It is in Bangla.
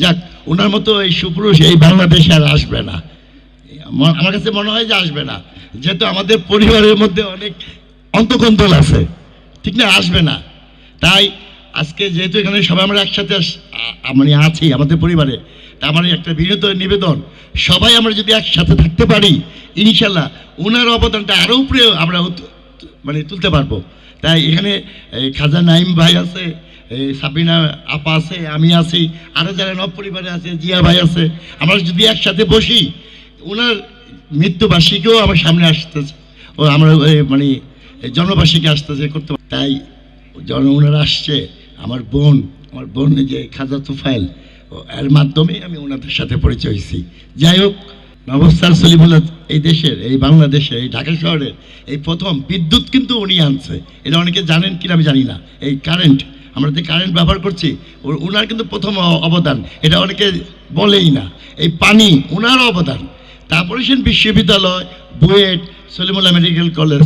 যাক ওনার মতো এই সুপুরুষ এই বাংলাদেশে আর আসবে না। আমার কাছে মনে হয় যে আসবে না। যেহেতু আমাদের পরিবারের মধ্যে অনেক অন্তকন্তল আছে, ঠিক না? আসবে না। তাই আজকে যেহেতু এখানে সবাই আমরা একসাথে মানে আছি, আমাদের পরিবারে, তা আমার একটা বিনীত নিবেদন। সবাই আমরা যদি একসাথে থাকতে পারি, ইনশাল্লাহ ওনার অবদানটা আরও উপরে আমরা মানে তুলতে পারব। তাই এখানে খাজা নাইম ভাই আছে এই সাবিনা আপা আছে, আমি আছি আরও যারা নব পরিবারে আছে, জিয়া ভাই আছে, আমরা যদি একসাথে বসি, ওনার মৃত্যুবার্ষিকীও আমার সামনে আসতেছে। ও আমরা মানে জন্মবার্ষিকী আসতেছে করতে তাই যখন ওনারা আসছে, আমার বোন আমার বোন যে খাজা তুফাইল এর মাধ্যমে আমি ওনাদের সাথে পরিচয় হয়েছি। যাই হোক নবস্থার সলিমুল্লাহ, এই দেশের, এই বাংলাদেশে এই ঢাকা শহরের, এই প্রথম বিদ্যুৎ কিন্তু উনি আনছে। এটা অনেকে জানেন কিনা আমি জানি না। এই কারেন্ট আমরা যে কারেন্ট ব্যবহার করছি ওনার কিন্তু প্রথম অবদান। এটা অনেকে বলেই না। এই পানি ওনার অবদান। তারপরে সেন বিশ্ববিদ্যালয়, বুয়েট, সলিমুল্লাহ মেডিকেল কলেজ।